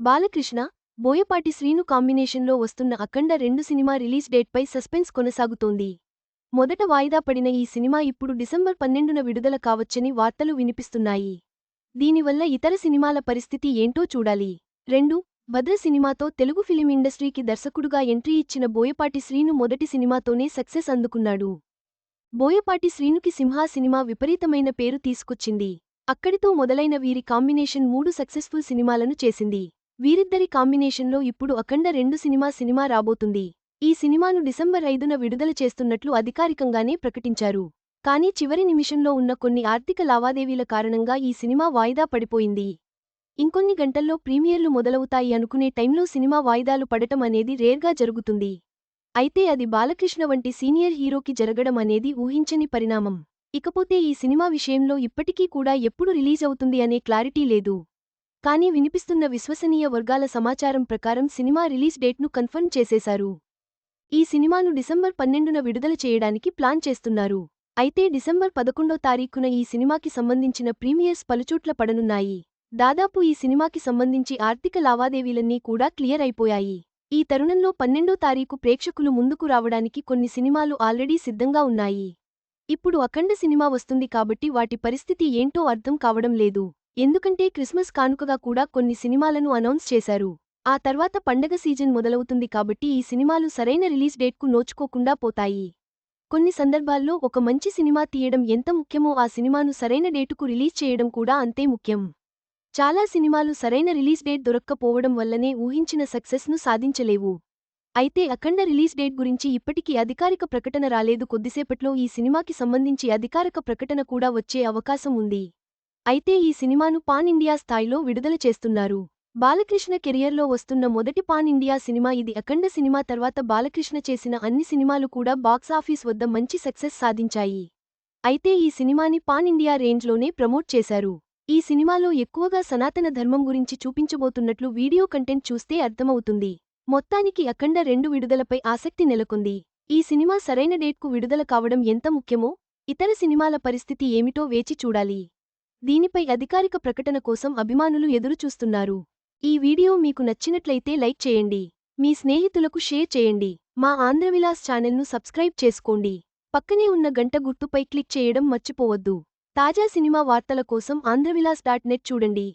బాలకృష్ణ బోయపాటి శ్రీను కాంబినేషన్లో వస్తున్న అఖండ రెండు సినిమా రిలీజ్ డేట్పై సస్పెన్స్ కొనసాగుతోంది. మొదట వాయిదా పడిన ఈ సినిమా ఇప్పుడు డిసెంబర్ పన్నెండున విడుదల కావచ్చని వార్తలు వినిపిస్తున్నాయి. దీనివల్ల ఇతర సినిమాల పరిస్థితి ఏంటో చూడాలి. రెండు భద్ర సినిమాతో తెలుగు ఫిలిం ఇండస్ట్రీకి దర్శకుడుగా ఎంట్రీ ఇచ్చిన బోయపాటి శ్రీను మొదటి సినిమాతోనే సక్సెస్ అందుకున్నాడు. బోయపాటి శ్రీనుకి సింహా సినిమా విపరీతమైన పేరు తీసుకొచ్చింది. అక్కడితో మొదలైన వీరి కాంబినేషన్ మూడు సక్సెస్ఫుల్ సినిమాలను చేసింది. వీరిద్దరి కాంబినేషన్లో ఇప్పుడు అఖండ రెండు సినిమా సినిమా రాబోతుంది. ఈ సినిమాను డిసెంబర్ ఐదున విడుదల చేస్తున్నట్లు అధికారికంగానే ప్రకటించారు. కానీ చివరి నిమిషంలో ఉన్న కొన్ని ఆర్థిక లావాదేవీల కారణంగా ఈ సినిమా వాయిదా పడిపోయింది. ఇంకొన్ని గంటల్లో ప్రీమియర్లు మొదలవుతాయి అనుకునే టైంలో సినిమా వాయిదాలు పడటం అనేది రేర్గా జరుగుతుంది. అయితే అది బాలకృష్ణ వంటి సీనియర్ హీరోకి జరగడం అనేది ఊహించని పరిణామం. ఇకపోతే ఈ సినిమా విషయంలో ఇప్పటికీ కూడా ఎప్పుడు రిలీజ్ అవుతుంది అనే క్లారిటీ లేదు. కానీ వినిపిస్తున్న విశ్వసనీయ వర్గాల సమాచారం ప్రకారం సినిమా రిలీజ్ డేట్ను కన్ఫర్మ్ చేసేశారు. ఈ సినిమాను డిసెంబర్ పన్నెండున విడుదల చేయడానికి ప్లాన్ చేస్తున్నారు. అయితే డిసెంబర్ పదకొండో తారీఖున ఈ సినిమాకి సంబంధించిన ప్రీమియర్స్ పలుచోట్ల పడనున్నాయి. దాదాపు ఈ సినిమాకి సంబంధించి ఆర్థిక లావాదేవీలన్నీ కూడా క్లియర్ అయిపోయాయి. ఈ తరుణంలో పన్నెండో తారీఖు ప్రేక్షకులు ముందుకు రావడానికి కొన్ని సినిమాలు ఆల్రెడీ సిద్ధంగా ఉన్నాయి. ఇప్పుడు అఖండ సినిమా వస్తుంది కాబట్టి వాటి పరిస్థితి ఏంటో అర్థం కావడం లేదు. ఎందుకంటే క్రిస్మస్ కానుకగా కూడా కొన్ని సినిమాలను అనౌన్స్ చేశారు. ఆ తర్వాత పండగ సీజన్ మొదలవుతుంది కాబట్టి ఈ సినిమాలు సరైన రిలీజ్ డేట్కు నోచుకోకుండా పోతాయి. కొన్ని సందర్భాల్లో ఒక మంచి సినిమా తీయడం ఎంత ముఖ్యమో ఆ సినిమాను సరైన డేటుకు రిలీజ్ చేయడం కూడా అంతే ముఖ్యం. చాలా సినిమాలు సరైన రిలీజ్ డేట్ దొరక్కపోవడం వల్లనే ఊహించిన సక్సెస్ను సాధించలేవు. అయితే అఖండ రిలీజ్ డేట్ గురించి ఇప్పటికీ అధికారిక ప్రకటన రాలేదు. కొద్దిసేపట్లో ఈ సినిమాకి సంబంధించి అధికారిక ప్రకటన కూడా వచ్చే అవకాశం ఉంది. అయితే ఈ సినిమాను పాన్ ఇండియా స్థాయిలో విడుదల చేస్తున్నారు. బాలకృష్ణ కెరియర్లో వస్తున్న మొదటి పాన్ ఇండియా సినిమా ఇది. అఖండ సినిమా తర్వాత బాలకృష్ణ చేసిన అన్ని సినిమాలు కూడా బాక్సాఫీస్ వద్ద మంచి సక్సెస్ సాధించాయి. అయితే ఈ సినిమాని పాన్ ఇండియా రేంజ్లోనే ప్రమోట్ చేశారు. ఈ సినిమాలో ఎక్కువగా సనాతన ధర్మం గురించి చూపించబోతున్నట్లు వీడియో కంటెంట్ చూస్తే అర్థమవుతుంది. మొత్తానికి అఖండ రెండు విడుదలపై ఆసక్తి నెలకొంది. ఈ సినిమా సరైన డేట్కు విడుదల కావడం ఎంత ముఖ్యమో ఇతర సినిమాల పరిస్థితి ఏమిటో వేచి చూడాలి. దీనిపై అధికారిక ప్రకటన కోసం అభిమానులు ఎదురుచూస్తున్నారు. ఈ వీడియో మీకు నచ్చినట్లయితే లైక్ చేయండి. మీ స్నేహితులకు షేర్ చేయండి. మా ఆంధ్రవిలాస్ ఛానల్ను సబ్స్క్రైబ్ చేసుకోండి. పక్కనే ఉన్న గంట గుర్తుపై క్లిక్ చేయడం మర్చిపోవద్దు. తాజా సినిమా వార్తల కోసం ఆంధ్రవిలాస్ డాట్ నెట్ చూడండి.